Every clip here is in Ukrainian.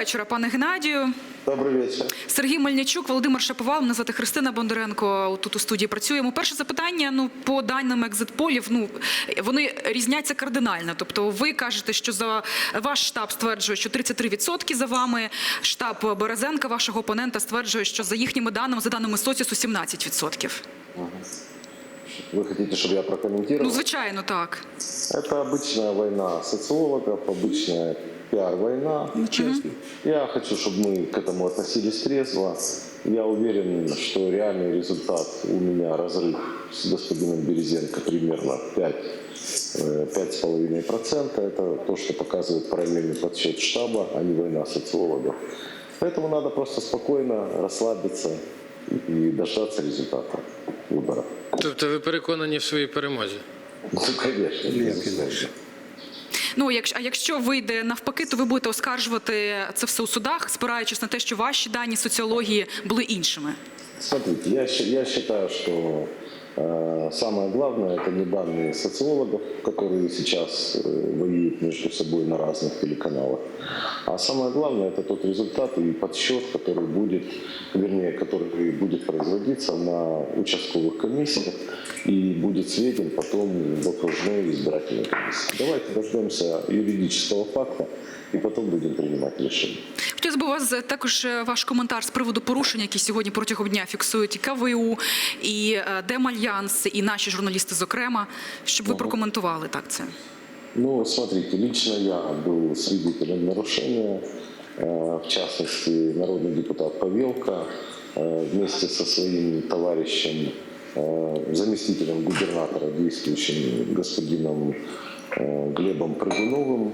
вечора, пане Геннадію. Добрый вечер. Сергій Мельничук, Володимир Шаповал, мене звати Христина Бондаренко. Тут у студії працюємо. Перше запитання. Ну, по даним екзитполів, ну вони різняться кардинально. Тобто, ви кажете, що за ваш штаб стверджує, що 33% за вами. Штаб Березенка, вашого опонента, стверджує, що за їхніми даними, за даними Соціусу, 17%. Вы хотите, чтобы я прокомментировал? Ну, звичайно, так. Это обычная война социологов, обычная пиар-война. Я хочу, чтобы мы к этому относились трезво. Я уверен, что реальный результат у меня разрыв с господином Березенко примерно 5 э, 5,5%. Это то, что показывает параллельный подсчет штаба, а не война социологов. Поэтому надо просто спокойно расслабиться и дождаться результата выборов. Тобто ви переконані в своїй перемозі? Ну, конечно, безусловно. Ну, якщо, а якщо вийде навпаки, то ви будете оскаржувати це все у судах, спираючись на те, що ваші дані соціології були іншими. Смотрите, я, я считаю, что самое главное это не данные социологов, которые сейчас э, воюют между собой на разных телеканалах, а самое главное это тот результат и подсчет, который будет, вернее, который будет производиться на участковых комиссиях и будет сведен потом в окружной избирательной комиссии. Давайте дождемся юридического факта и потом будем принимать решение. Хотілося б у вас е, також е, ваш коментар з приводу порушень, які сьогодні протягом дня фіксують і КВУ, і е, Демальянс, і наші журналісти, зокрема, щоб ви прокоментували так це. Ну, смотрите, лично я был свидетелем нарушения. Э, В частности, народный депутат Павелко э, вместе со своим товарищем, э, заместителем губернатора, действующим господином э, Глебом Прыгуновым,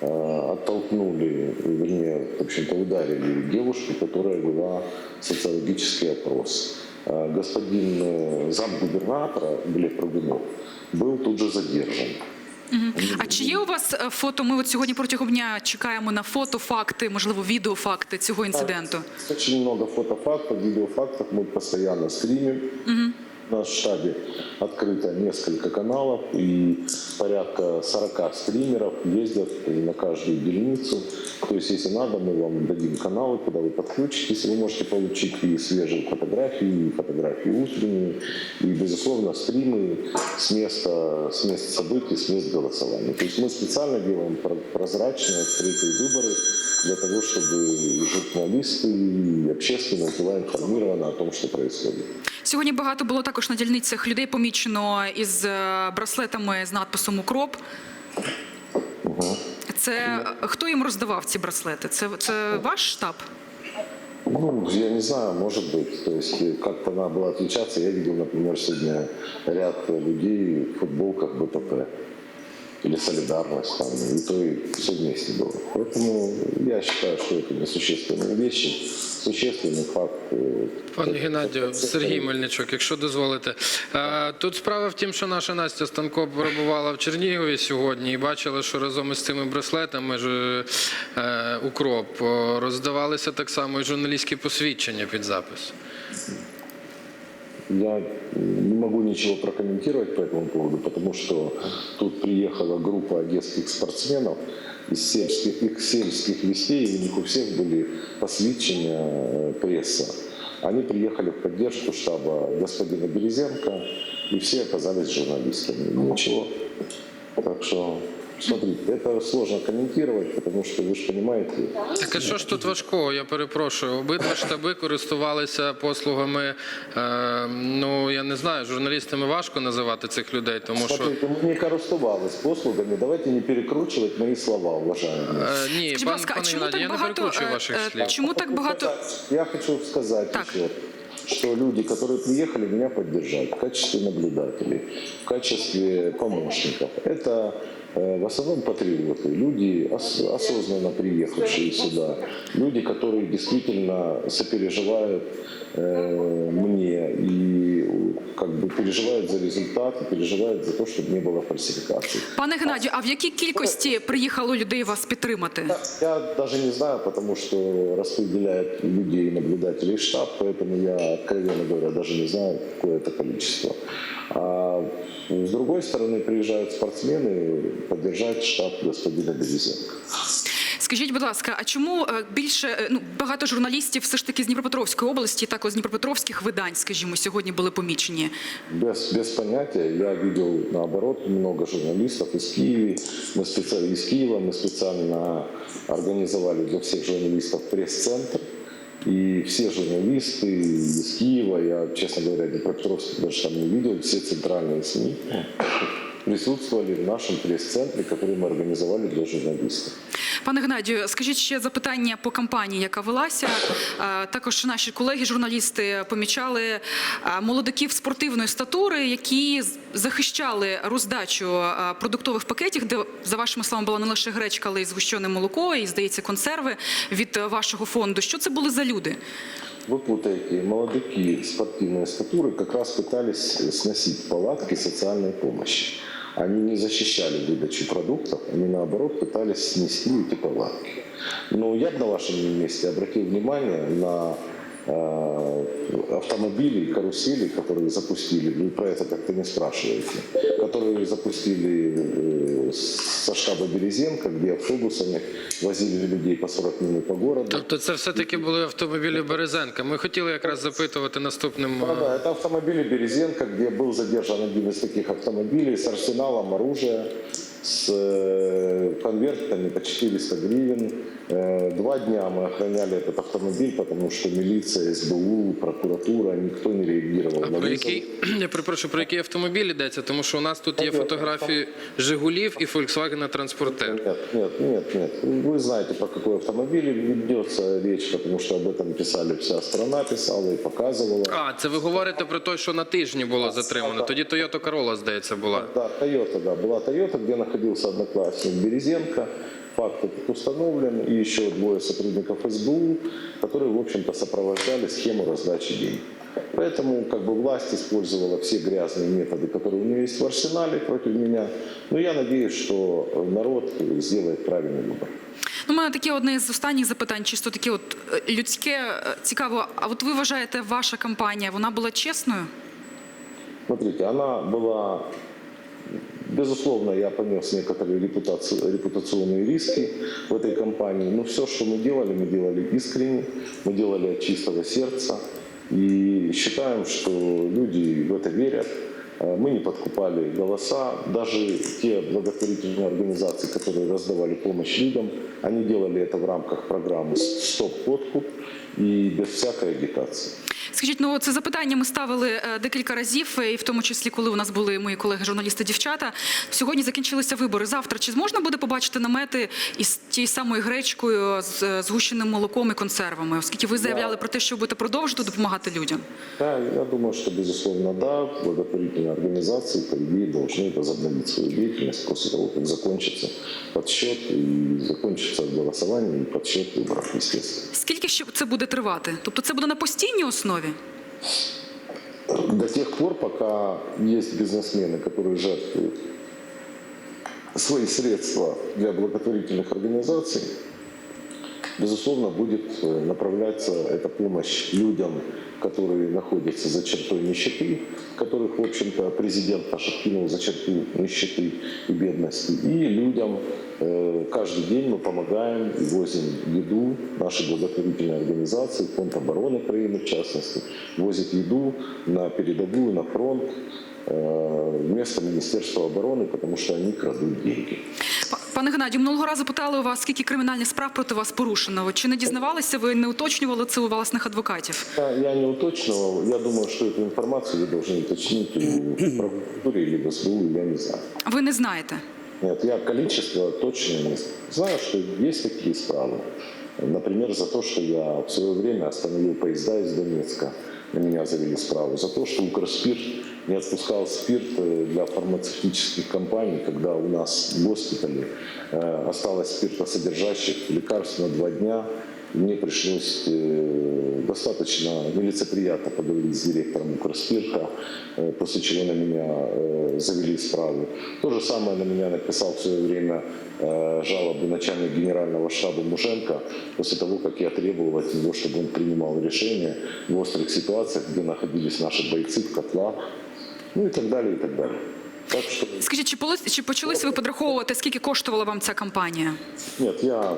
э, оттолкнули, вернее, в общем-то, ударили девушку, которая вела социологический опрос. Э, Господин э, замгубернатора Глеб Прыгунов был тут же задержан. А чи є у вас е, фото? Ми от сьогодні протягом дня чекаємо на фото, факти, можливо, відеофакти цього інциденту. Очень много фотофактов, видеофактов. Мы постоянно стримим. В Нашем штабе открыто несколько каналов и порядка 40 стримеров ездят на каждую дельницу. То есть, если надо, мы вам дадим каналы, куда вы подключитесь. Вы можете получить и свежие фотографии, и фотографии утренние, и, безусловно, стримы с места, с места событий, с мест голосования. То есть мы специально делаем про- прозрачные, открытые выборы для того, чтобы журналисты и общественность была информирована о том, что происходит. Сьогодні багато було також на дільницях людей помічено із е, браслетами з надписом Укроп. Це е, хто їм роздавав ці браслети? Це, це ваш штаб? Ну, я не знаю, может быть. То есть э, как-то надо было отличаться. Я видел, например, сегодня ряд людей в футболках БПП или солидарность там, и то, и все вместе было. Поэтому я считаю, что это несущественные вещи. Существенный факт. э, Пане это- Геннадію, это- Сергій Мельничук, якщо дозволите. Е, Тут справа в тім, що наша Настя Станко перебувала в Чернігові сьогодні і бачила, що разом із цими браслетами ж е, укроп о, роздавалися так само і журналістські посвідчення під запис. Я не могу ничего прокомментировать по этому поводу, потому что тут приехала группа одесских спортсменов из сельских, их сельских вестей, и у них у всех были посвящения э, пресса. Они приехали в поддержку штаба господина Березенко, и все оказались журналистами. Ничего. Так что, смотрите, это сложно комментировать, потому что вы же понимаете, Так а що ж тут важкого? Я перепрошую. Обидва штаби користувалися послугами. Е, ну я не знаю, журналістами важко називати цих людей, тому що Смотрите, мы не користувались послугами, давайте не перекручивать мои слова, уважаемые. Е, ні, Скажіть, будь пан ласка, а пане чому Геннадій, так я не багато, перекручую е, ваших е, слів. чому так багато? Я хочу сказать Так. еще, что люди, которые приехали меня поддержать в качестве наблюдателей, в качестве помощников, это э, в основном патриоты, люди, ос- осознанно приехавшие сюда, люди, которые действительно сопереживают э, мне и э, как бы переживают за результат, и переживают за то, чтобы не было фальсификаций. Пане Геннадію, а в якій кількості приїхало людей вас підтримати? Я даже не знаю, потому что распределяет людей наблюдателей штаб, поэтому я, откровенно говоря, даже не знаю, какое это количество. А с другой стороны, приезжают спортсмены поддержать штаб господина Березенко. Скажіть, будь ласка, а чому е, більше е, ну багато журналістів все ж таки з Дніпропетровської області, також з Дніпропетровських видань, скажімо, сьогодні були помічені? Без, без понятия. Я видел, наоборот, много журналистов из Киева. Мы специально из Киева. Мы специально организовали для всех журналистов пресс-центр. И все журналисты из Киева, я, честно говоря, Днепропетровский даже там не видел, все центральные СМИ присутствовали в нашем пресс-центре, который мы организовали для журналистов. Пане Геннадію, скажіть ще запитання по кампанії, яка велася. Е, Також наші колеги-журналісти помічали е, молодиків спортивної статури, які з- захищали роздачу е, продуктових пакетів, де за вашими словами була не лише гречка, але й згущене молоко, і здається, консерви від е, вашого фонду. Що це були за люди? Вы путаете, молодыки спортивной статуры как раз пытались сносить палатки социальной помощи. Они не защищали выдачу продуктов, они наоборот пытались снести эти палатки. Но я бы на вашем месте обратил внимание на э, автомобили и карусели, которые запустили, вы про это как-то не спрашиваете, которые запустили э, со штаба Березенко, где автобусами возили людей по 40 минут по городу. Тобто це все-таки були автомобілі Березенка. Ми хотіли якраз запитувати наступним. Да, е, да, это автомобили Березенко, где был задержан один из таких автомобилей с арсеналом оружия, с э, конвертами по 400 гривен. Э, Два дня мы охраняли этот автомобиль, потому что милиция, СБУ, прокуратура, никто не реагировал А на про вызов. який я перепрошую, про який автомобіль йдеться? Тому що у нас тут є Та, фотографії Жигулів і Volkswagen Транспортер. Нет, нет, нет, нет. Вы знаете, про какой автомобиль ведется речь, потому что об этом писали вся страна, писала и показывала. А, це ви говорите про те, що на тижні було затримано. Тоді Toyota Corolla, здається, була. Да, Toyota, да. Была Toyota, где находился одноклассник Березенко. Факт этот установлен. И еще двое сотрудников СБУ, которые, в общем-то, сопровождали схему раздачи денег. Поэтому как бы власть использовала все грязные методы, которые у нее есть в арсенале против меня. Но я надеюсь, что народ сделает правильный выбор. Ну, у мене таке одне з останніх запитань, чисто таке от е, людське е, цікаво. А от ви вважаєте, ваша кампанія вона була чесною? Смотрите, она была, безусловно, я понес некоторые репутаци- репутационные риски в этой компании, но все, что мы делали, мы делали искренне, мы делали от чистого сердца и считаем, что люди в это верят. Э, Мы не подкупали голоса, даже те благотворительные организации, которые раздавали помощь людям, они делали это в рамках программы «Стоп-подкуп» и без всякой агитации. Скажіть, ну це запитання ми ставили е, декілька разів, е, і в тому числі, коли у нас були мої колеги-журналісти дівчата. Сьогодні закінчилися вибори. Завтра чи зможна буде побачити намети із тією самою гречкою, з е, згущеним молоком і консервами? Оскільки ви заявляли про те, що будете продовжувати допомагати людям. Да, я думаю, что, безусловно, да, благотворительные организации, по идее, должны возобновить свою деятельность после того, как закончится подсчет и закончится голосование и подсчет выборов, естественно. Скільки ще це буде тривати? Тобто це буде на постійній основі? До тех пор, пока есть бизнесмены, которые жертвуют свои средства для благотворительных организаций, безусловно, будет э, направляться эта помощь людям, которые находятся за чертой нищеты, которых, в общем-то, президент наш откинул за черту нищеты и бедности, и людям э, каждый день мы помогаем и возим еду, наши благотворительные организации, Фонд обороны Украины в частности, возит еду на передовую, на фронт, э, вместо Министерства обороны, потому что они крадут деньги. Па- Пане Геннадію, минулого разу питали у вас, скільки кримінальних справ проти вас порушено. Чи не дізнавалися ви, не уточнювали це у власних адвокатів? Я, я не уточнил, я думаю, что эту информацию вы должны уточнить у прокуратуры или в СБУ, я не знаю. Ви не знаєте. Нет, я количество точно не знаю. Знаю, что есть такие справы. Например, за то, что я в свое время остановил поезда из Донецка. На меня завели справу. За то, что Укрспирт не отпускал спирт э, для фармацевтических компаний, когда у нас в госпитале э, осталось спиртосодержащих лекарств на два дня. Мне пришлось э, достаточно нелицеприятно поговорить с директором Укрспирта, после чего на меня завели справу. То же самое на меня написал в свое время жалобу начальник генерального штаба Мушенко после того, как я требовал от него, чтобы он принимал решения в острых ситуациях, где находились наши бойцы в котлах, ну и так далее, и так далее. Так що... Скажіть, чи поли, чи почалися ви подраховувати, скільки коштувала вам ця кампанія? нет, я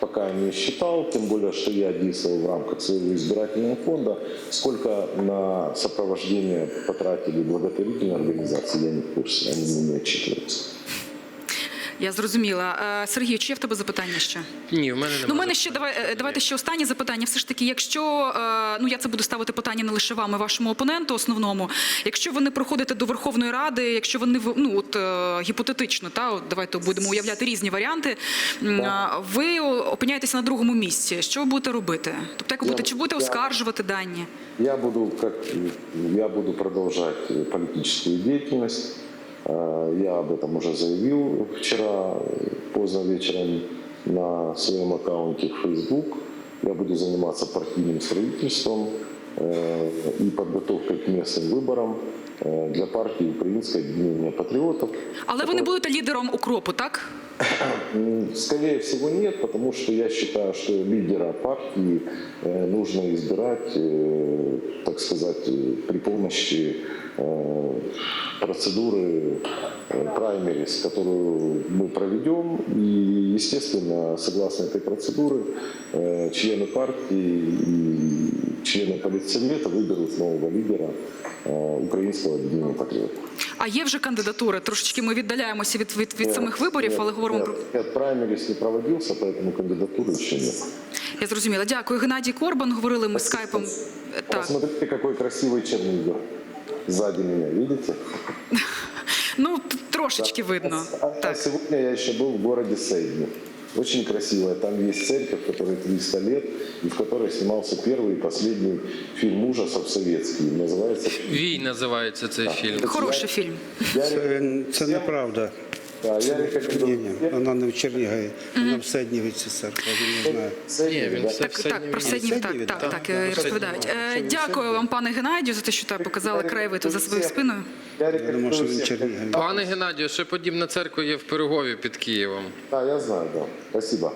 пока не считал, тем более, что я действовал в рамках своего избирательного фонда. Сколько на сопровождение потратили благотворительные организации, я не в курсе, они не отчитываются. Я зрозуміла. Е, Сергію, чи є в тебе запитання ще? Ні, в мене немає. Ну, у мене ще давай, е, давайте ще останнє запитання. Все ж таки, якщо е, ну я це буду ставити питання не лише вам, і вашому опоненту основному. Якщо ви не проходите до Верховної Ради, якщо ви не в- ну от гіпотетично, та от давайте будемо уявляти різні варіанти. м, Ви опиняєтеся на другому місці. Що ви будете робити? Тобто, як ви будете чи будете я- оскаржувати дані? Я буду, как, я буду продолжать э, политическую деятельность. Э, Я об этом уже заявил вчера э, поздно вечером на своем аккаунте в Facebook. Я буду заниматься партийным строительством э, и подготовкой к местным выборам э, для партии Украинское объединение патриотов. Але ви не будете лідером укропу, так? М, Скорее всего нет, потому что я считаю, что лидера партии э, нужно избирать, э, так сказать, э, при помощи э, процедуры э, праймерис, которую мы проведем. И, естественно, согласно этой процедуры, э, члены партии и члены политсовета выберут нового лидера э, украинского объединения патриотов. А є вже кандидатури. Трошечки ми віддаляємося від, від, від самих виборів, але говоримо про. Нет, праймерис не проводился, поэтому кандидатуры еще нет. Я зрозуміла. Дякую. Геннадій Корбан. Говорили ми скайпом. Е, Так. Посмотрите, какой красивый Чернигов. Сзади меня, видите? Ну, т- трошечки видно. А, а Так. сегодня я еще был в городе Сейдни. Очень красивая. Там есть церковь, которой 300 лет, и в которой снимался первый и последний фильм ужасов советский. Называется... Вій називається цей фільм. Хороший фільм. Я, Це, рекомендую це всем- неправда. Я Ні, рекомендую ні, всем- вона не в Чернігові, вона в Седнівці церква, він не знає. Ні, він все Так, в так, про Седнів, так, так, так, так, так, е, розповідають. Е, Дякую вам, пане Геннадію, за те, що так показали краєвид за своєю спиною. Я рекомендую що він в Чернігові. Пане Геннадію, ще подібна церква є в Перегові під Києвом. Так, я знаю, так. Спасибо.